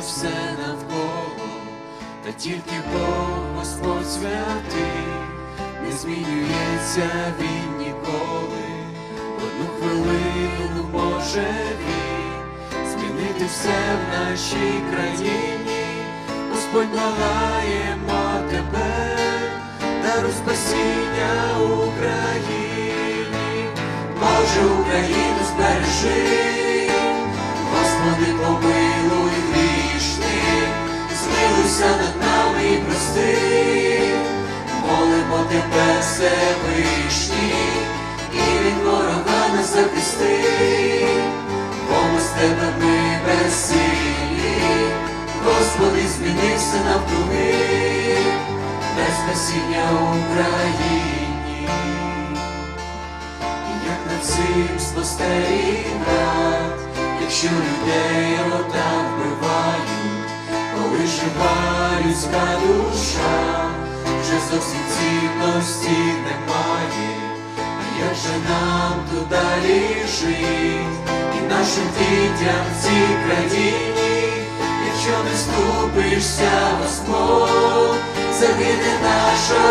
все навколо, та тільки Бог Господь святий, не змінюється він ніколи, одну хвилину може він змінити все в нашій країні, Господь благаємо тебе, даруй спасіння Україні, Боже Україну змилуйся над нами і прости, молимо тебе, Всевишній, і від ворога нас захисти, бо ми з тебе ми безсилі, Господи, зміни все навкруги, без спасіння Україні. Як над цим спостерігать, якщо людей отак жива людська душа, вже зовсім цінності немає, а як же нам тут далі жить, і нашим дітям в цій країні, якщо не ступишся, Господь, загине наша.